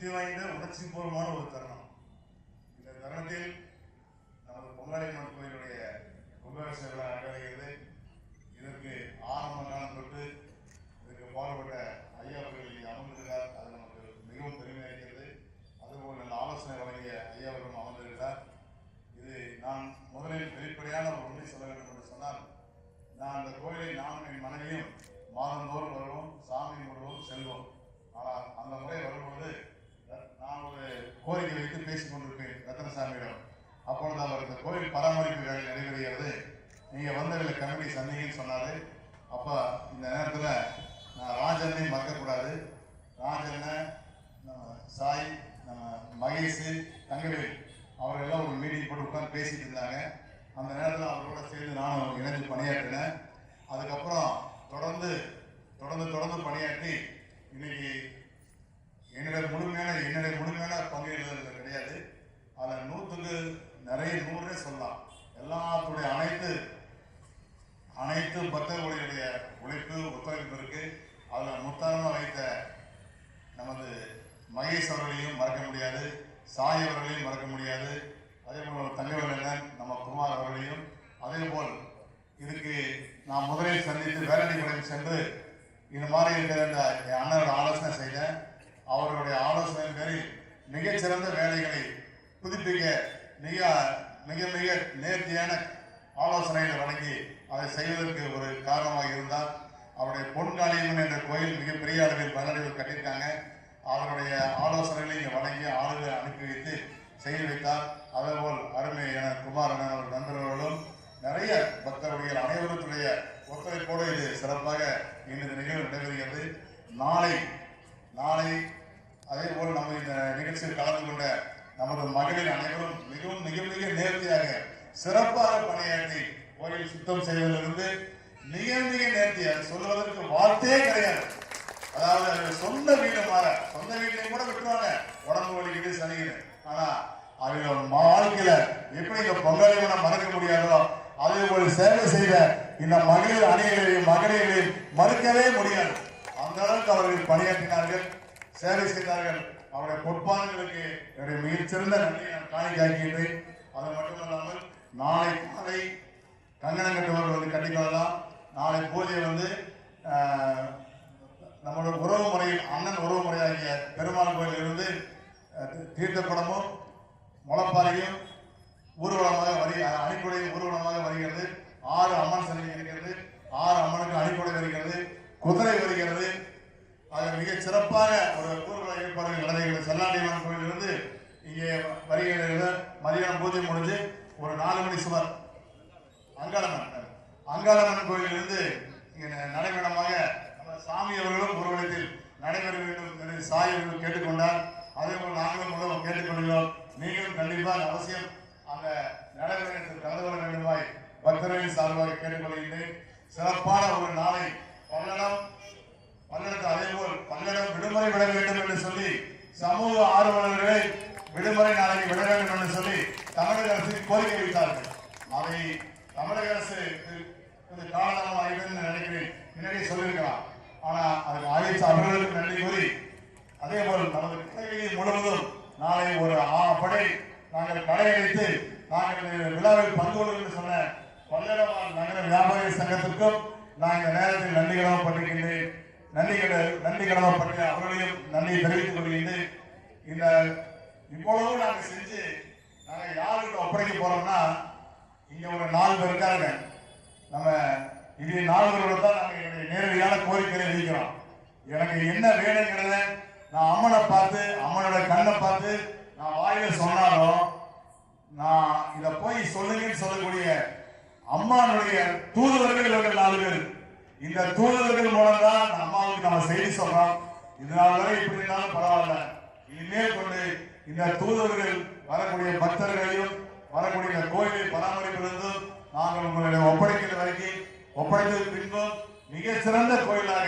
சக்தி வாய்ந்த உணர்ச்சி பூர்வமான ஒரு தருணம். இந்த தருணத்தில் நமது பொங்கலாயம்மன் கோயிலுடைய கும்பாபிஷேக விழா நடைபெறுகிறது இதற்கு ஆரம்ப காலம் தொட்டு இதற்கு பாடுபட்ட ஐயா அவர்கள் இங்கே அமர்ந்திருக்கிறார். அது நமக்கு மிகவும் பெருமையாக இருக்கிறது அதுபோல் நல்ல ஆலோசனை வழங்கிய ஐயா அவர்களும் அமர்ந்திருக்கிறார். இது நான் முதலில் வெளிப்படையான ஒரு உண்மை சொல்ல வேண்டும் என்று சொன்னால் நான் அந்த கோயிலை நானும் என் மனைவியும் மாதந்தோறும் வருவோம் சாமி முழுவதும் செல்வோம். ஆனால் அந்த முறை வரும்போது நான் ஒரு கோரிக்கை வைத்து பேசிக் கொண்டிருப்பேன் ரத்தனசாமியிடம் அப்பொழுது அவர் இந்த கோயில் பராமரிப்பு வேலை நிறைவேறுகிறது நீங்கள் வந்தவர்களை கமிட்டி சந்திங்கன்னு சொன்னார். அப்போ இந்த நேரத்தில் நான் ராஜனை மறக்கக்கூடாது. ராஜனை நம்ம சாய் நம்ம மகேஷ் தங்கவேல் அவரெல்லாம் ஒரு மீட்டிங் போட்டு உட்காந்து பேசிட்டு இருந்தாங்க. அந்த நேரத்தில் அவரோட சேர்ந்து நானும் இணைந்து பணியாற்றினேன். அதுக்கப்புறம் தொடர்ந்து தொடர்ந்து தொடர்ந்து பணியாற்றி இன்னைக்கு என்னுடைய முழுமையான என்னுடைய முழுமையான பங்குகள் கிடையாது. அதில் நூற்றுக்கு நிறைய நூறே சொல்லலாம். எல்லாத்துடைய அனைத்து அனைத்து பக்தர்களுடைய உழைப்பு ஒத்துழைப்பு இருக்கு அதில் முத்தாரமாக வைத்த நமது மகேஷ் அவர்களையும் மறக்க முடியாது சாய் அவர்களையும் மறக்க முடியாது அதே போல் தங்கவேலன் நம்ம குமார் அவர்களையும் அதே போல் இதுக்கு நான் முதலில் சந்தித்து வேலடிப்படையில் சென்று இந்த மாதிரி இருக்கிற இந்த என் அண்ணனோட ஆலோசனை செய்தேன் அவர்களுடைய ஆலோசனை பேரில் மிகச்சிறந்த வேலைகளை புதுப்பிக்க மிக மிக மிக நேர்த்தியான ஆலோசனைகளை வழங்கி அதை செய்வதற்கு ஒரு காரணமாக இருந்தார் அவருடைய பொன்காளியம்மன் என்ற கோயில் மிகப்பெரிய அளவில் பலனடைவு கட்டியிருக்காங்க. அவருடைய ஆலோசனைகளை இங்கே வழங்கி ஆளுகளை அனுப்பி வைத்து செய்து வைத்தார். அதேபோல் அருமை என குமார் என அவர் நண்பர்களும் நிறைய பக்தருடைய அனைவருடைய ஒத்துழைப்போடு இது சிறப்பாக இந்த நிகழ்வு நடைபெறுகிறது. நாளை நாளை அதே போல் நம்ம இந்த நிகழ்ச்சியில் கலந்து கொண்ட நமது மகளிர் அனைவரும் மிகவும் மிக மிக நேர்த்தியாக சிறப்பாக பணியாற்றி கோயில் சுத்தம் செய்வதிலிருந்து மிக மிக நேர்த்தியாக சொல்வதற்கு வார்த்தையே கிடையாது. அதாவது சொந்த வீடு மாற சொந்த வீட்டையும் கூட விட்டுருவாங்க. உடம்பு வலிக்குது சனிக்குது ஆனா அவங்க வாழ்க்கையில எப்படி இந்த பொங்கலை மறக்க முடியாதோ அதே போல சேவை செய்த இந்த மகளிர் அணிகளையும் மகளிரையும் மறுக்கவே முடியாது. அந்த அளவுக்கு அவர்கள் பணியாற்றினார்கள் சேவை செய்தார்கள். அவருடைய பொறுப்பாளர்களுக்கு என்னுடைய மிகச்சிறந்த நன்றியை நான் காணிக்காக்கின்றேன் அது மட்டுமல்லாமல் நாளை காலை கங்கணம் கட்டுபவர்கள் வந்து கட்டிக்கொள்ளலாம் நாளை பூஜை வந்து நம்மளோட உறவு முறையில் அண்ணன் உறவு முறையாகிய பெருமாள் கோயிலில் இருந்து தீர்த்த முளப்பாறையும் ஊர்வலமாக வரி அணிக்குடையும் ஊர்வலமாக வருகிறது. ஆறு அம்மன் சன்னதி இருக்கிறது. ஆறு அம்மனுக்கு அணிக்குடை வருகிறது. குதிரை வருகிறது. ஆக மிக சிறப்பாக ஒரு ஊர்வல ஏற்பாடுகள் நடைபெறுகிறது செல்லாண்டியம்மன் கோயிலிருந்து இங்கே வருகிறது மதியானம் பூஜை முடிஞ்சு ஒரு நாலு மணி சுமார் அங்காளம்மன் அங்காளம்மன் கோயிலிருந்து இங்கே நடைபெறமாக நம்ம சாமி அவர்களும் ஊர்வலத்தில் நடைபெற வேண்டும் என்று சாய் அவர்கள் கேட்டுக்கொண்டார் அதே போல் நாங்களும் மூலம் கேட்டுக்கொள்கிறோம் நீங்களும் கண்டிப்பாக அவசியம் அந்த நடைபெறத்தில் கலந்து கொள்ள வேண்டுமாய் பக்தர்களின் சார்பாக கேட்டுக்கொள்கின்றேன் சிறப்பான ஒரு நாளை பல்லடம் பல்லடத்து அதே போல் பல்லடம் விடுமுறை விட வேண்டும் என்று சொல்லி சமூக ஆர்வலர்களை விடுமுறை நாளைக்கு விட வேண்டும் என்று சொல்லி தமிழக அரசுக்கு கோரிக்கை வைத்தார்கள் அதை தமிழக அரசு கொஞ்சம் காலதாமம் ஆகிடுன்னு நினைக்கிறேன். முன்னாடியே சொல்லியிருக்கலாம். ஆனால் அதுக்கு ஆயுஷ் அவர்களுக்கு நன்றி கூறி அதே போல் நமது கிளைகளில் முழுவதும் நாளை ஒரு ஆ- படை நாங்கள் கடையடைத்து நாங்கள் விழாவில் பங்கு கொள்வோம் என்று சொன்ன பல்லடம் நகர வியாபாரி சங்கத்திற்கும் நான் இந்த நேரத்தில் நன்றி கடமைப்பட்டிருக்கின்றேன் நன்றி கட நன்றி கடமைப்பட்டு அவர்களையும் நன்றி தெரிவித்துக் கொள்கின்றேன். இந்த இவ்வளவு நாங்கள் செஞ்சு நாங்கள் யாருக்கு ஒப்படைக்க போறோம்னா இங்க ஒரு நாலு பேர் இருக்காங்க நம்ம இனி நாலு தான் நாங்கள் என்னுடைய நேரடியான கோரிக்கையை அளிக்கிறோம் எனக்கு என்ன வேணுங்கிறத நான் அம்மனை பார்த்து அம்மனோட கண்ணை பார்த்து நான் வாயில சொன்னாலும் நான் இதை போய் சொல்லுங்கன்னு சொல்லக்கூடிய அம்மானுடைய தூதுவர்கள் இவர்கள் நாலு பேர். இந்த தூதுவர்கள் மூலம் தான் நம்ம அம்மாவுக்கு நம்ம செய்தி சொல்றோம். இதனால வரை இப்படி இருந்தாலும் பரவாயில்ல. இனிமேல் கொண்டு இந்த தூதுவர்கள் வரக்கூடிய பக்தர்களையும் வரக்கூடிய கோயிலை பராமரிப்பிலிருந்தும் நாங்கள் உங்களுடைய ஒப்படைக்கிற வரைக்கும் ஒப்படைத்தது பின்பும் மிக சிறந்த கோயிலாக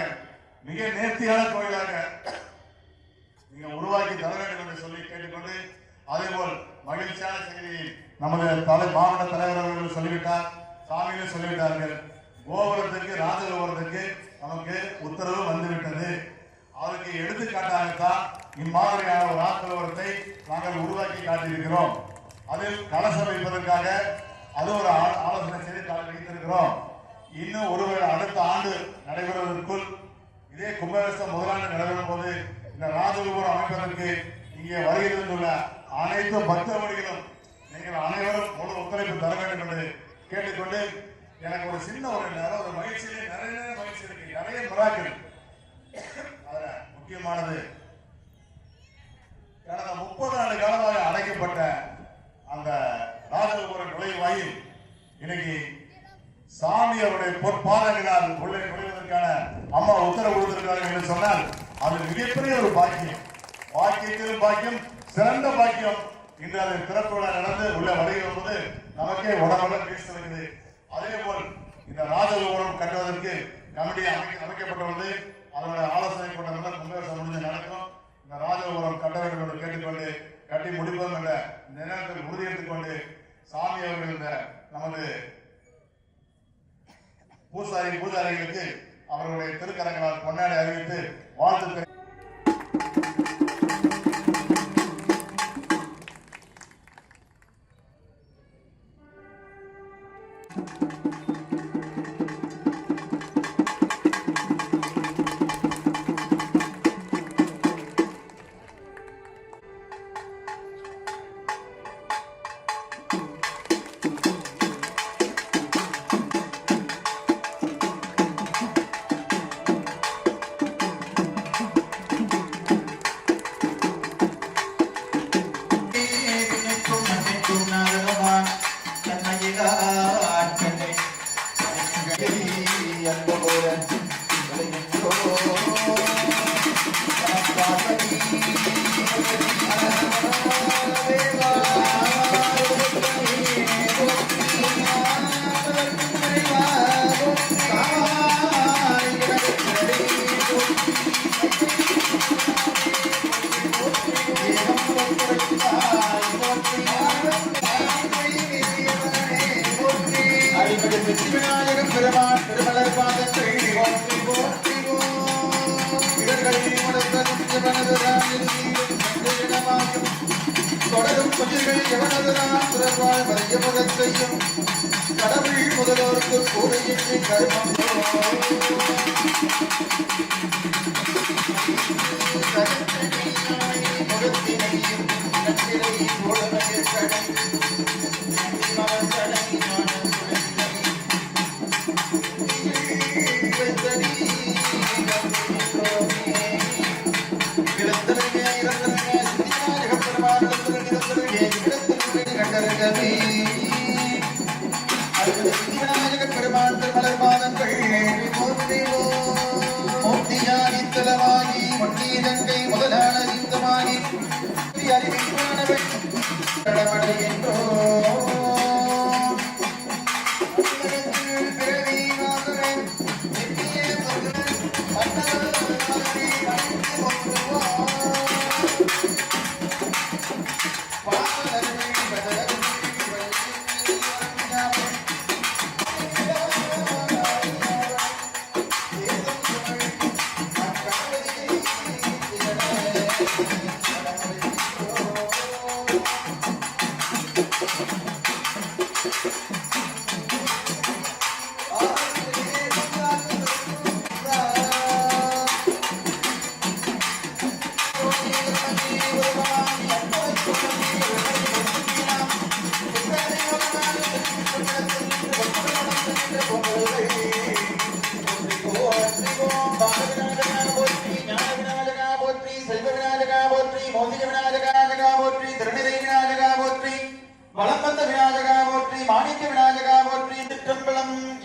மிக நேர்த்தியான கோயிலாக நீங்க உருவாக்கி தர வேண்டும் என்று சொல்லி கேட்டுக்கொண்டு அதே போல் மகிழ்ச்சியான செய்தியை நமது தலை மாவட்ட தலைவர் அவர்கள் சொல்லிவிட்டார் சாமியும் சொல்லிவிட்டார்கள். கோபுரத்துக்கு ராஜகோபுரத்துக்கு நமக்கு உத்தரவு வந்துவிட்டது. அதற்கு எடுத்துக்காட்டாகத்தான் இம்மாதிரியான ஒரு ஆக்கலவரத்தை நாங்கள் உருவாக்கி காட்டியிருக்கிறோம். அதில் கலசம் வைப்பதற்காக அது ஒரு ஆலோசனை செய்து வைத்திருக்கிறோம். இன்னும் ஒருவேளை அடுத்த ஆண்டு நடைபெறுவதற்குள் இதே கும்பகேசம் முதலாண்டு நடைபெறும் போது இந்த ராஜகோபுரம் அமைப்பதற்கு இங்கே வருகை தந்துள்ள அனைத்து பக்தவடிகளும் நீங்கள் அனைவரும் முழு ஒத்துழைப்பு தர வேண்டும் என்று கேட்டுக்கொண்டு எனக்கு ஒரு சின்ன ஒரு நேரம் ஒரு மகிழ்ச்சியிலே நிறைய மகிழ்ச்சி இருக்கு. நிறைய மிராக்கள். அதுல முக்கியமானது கடந்த முப்பது ஆண்டு காலமாக அடைக்கப்பட்ட அந்த ராஜகோபுர நுழைவாயில் இன்னைக்கு சாமி அவருடைய பொற்பாதங்களால் உள்ளே நுழைவதற்கான அம்மா உத்தரவு கொடுத்திருக்காங்க என்று சொன்னால் அது மிகப்பெரிய ஒரு பாக்கியம். பாக்கியத்திலும் பாக்கியம் சிறந்த பாக்கியம். இன்று அதன் திறப்பு நடந்து உள்ள வருகிறது போது நமக்கே உடம்புல பேசுகிறது அதே போல் இந்த ராஜகோபுரம் கட்டுவதற்கு கமிட்டி அமைக்க- அமைக்கப்பட்டுள்ளது. அதோட ஆலோசனை கூட்டம் கும்பகோசம் முடிஞ்சு நடக்கும். இந்த ராஜகோபுரம் கட்ட வேண்டும் என்று கேட்டுக்கொண்டு கட்டி முடிப்போம் என்ற நினைவில் உறுதியெடுத்துக் கொண்டு சாமி அவர்கள் இந்த நமது பூசாரி பூஜாரிகளுக்கு அவர்களுடைய திருக்கரங்களால் கொண்டாடி அறிவித்து வாழ்த்து தொடரும் எவனதுதான் பிறவாழ் வரைய முகத்தையும் கடவுள் முதல்வருக்கு கூறையின்றி கருமம். முகத்தினையும்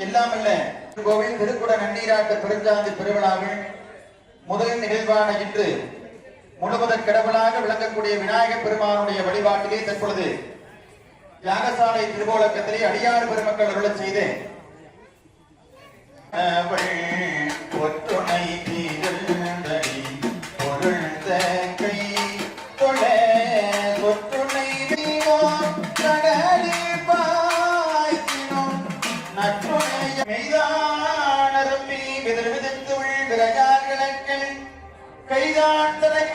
எல்லாம் கோவில் திருக்குட நன்னீராட்டு பெருஞ்சாந்தி பெருவிழாவில் முதல் நிகழ்வான இன்று முழுவதற் கடவுளாக விளங்கக்கூடிய விநாயகப் பெருமானுடைய வழிபாட்டிலே தற்பொழுது யாகசாலை திருவோலக்கத்திலே அடியார் பெருமக்கள் அருளச் செய்து அவள் ஒற்றுணை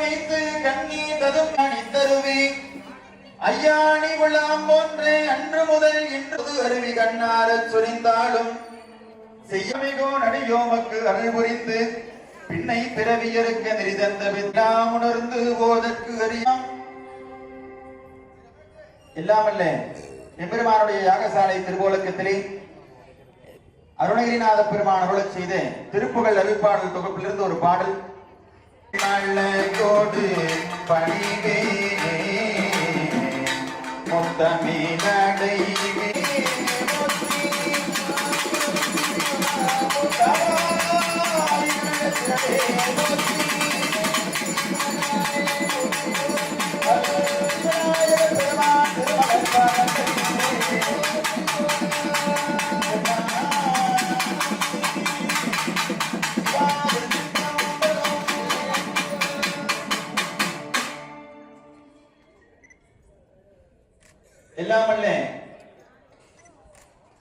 வைத்து கண்ணீ ததும் தருவி ஐயாணி விழாம் போன்றே அன்று முதல் இன்று அருவி கண்ணாரச் சுரிந்தாலும் செய்யமிகோ நடியோமக்கு அருள் புரிந்து பின்னை பிறவியருக்க நெறிதந்த வித்யாம் உணர்ந்து போதற்கு அறியாம். இல்லாமல்ல எம்பெருமானுடைய யாகசாலை திருவோலக்கத்திலே அருணகிரிநாத பெருமான் அருளச் செய்த திருப்புகள் அறிவிப்பாடல் தொகுப்பிலிருந்து ஒரு பாடல் கோடு பணிவே மொத்தமே எல்லாம்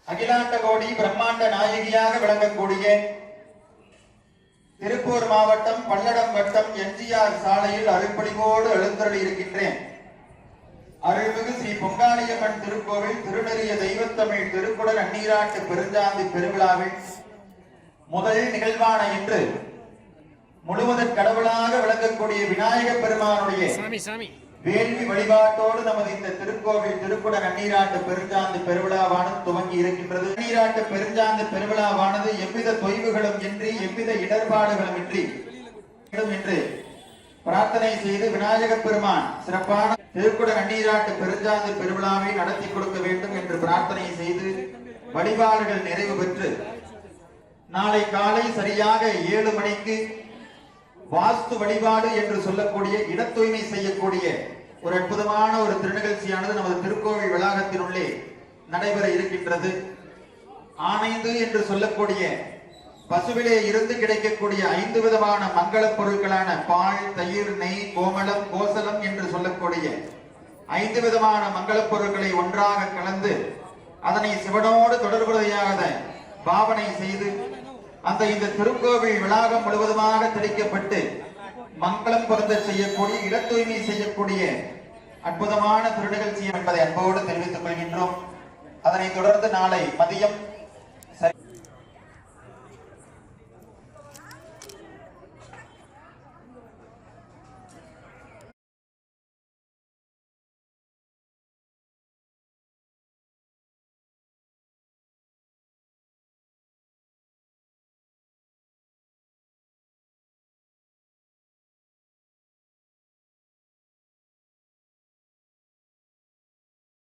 அகிலாண்ட கோடி பிரம்மாண்ட நாயகியாக விளங்கக்கூடிய திருப்பூர் மாவட்டம் பல்லடம் வட்டம் எம்ஜிஆர் சாலையில் அருள்படிவோடு எழுந்தருளி இருக்கின்றேன். அருள்மிகு ஸ்ரீ பொங்காளியம்மன் திருக்கோவில் திருநெறிய தெய்வத்தமிழ் திருக்குடல் அந்நீராட்டு பெருஞ்சாந்தி பெருவிழாவில் முதல் நிகழ்வான இன்று முழுவதற் கடவுளாக விளங்கக்கூடிய விநாயகப் பெருமானுடைய வேள்வி வழிபாட்டோடு நமது இந்த திருக்கோவில் திருக்குட நன்னீராட்டு பெருஞ்சாந்து பெருவிழாவானது துவங்கி இருக்கின்றது. நன்னீராட்டு பெருஞ்சாந்து பெருவிழாவானது எவ்வித தொய்வுகளும் இன்றி எவ்வித இடர்பாடுகளும் இன்றி வேண்டும் என்று பிரார்த்தனை செய்து விநாயகப் பெருமான் சிறப்பான திருக்குட நன்னீராட்டு பெருஞ்சாந்து பெருவிழாவை நடத்தி கொடுக்க வேண்டும் என்று பிரார்த்தனை செய்து வழிபாடுகள் நிறைவு பெற்று நாளை காலை சரியாக ஏழு மணிக்கு வாஸ்து வழிபாடு என்று சொல்லக்கூடிய இட தூய்மை செய்யக்கூடிய ஒரு அற்புதமான ஒரு திருநிகழ்ச்சியானது நமது திருக்கோவில் வளாகத்தினுள்ளே நடைபெற இருக்கின்றது. ஆனைந்து என்று சொல்லக்கூடிய பசுவிலே இருந்து கிடைக்கக்கூடிய ஐந்து விதமான மங்களப் பொருட்களான பால் தயிர் நெய் கோமளம் கோசலம் என்று சொல்லக்கூடிய ஐந்து விதமான மங்களப் பொருட்களை ஒன்றாக கலந்து அதனை சிவனோடு தொடர்புடையாக பாவனை செய்து அந்த இந்த திருக்கோவில் விளாகம் முழுவதுமாக தெளிக்கப்பட்டு மங்களம் பொருந்த செய்யக்கூடிய இட தூய்மை செய்யக்கூடிய அற்புதமான திருநிகழ்ச்சி என்பதை அன்போடு தெரிவித்துக் கொள்கின்றோம். அதனைத் தொடர்ந்து நாளை மதியம்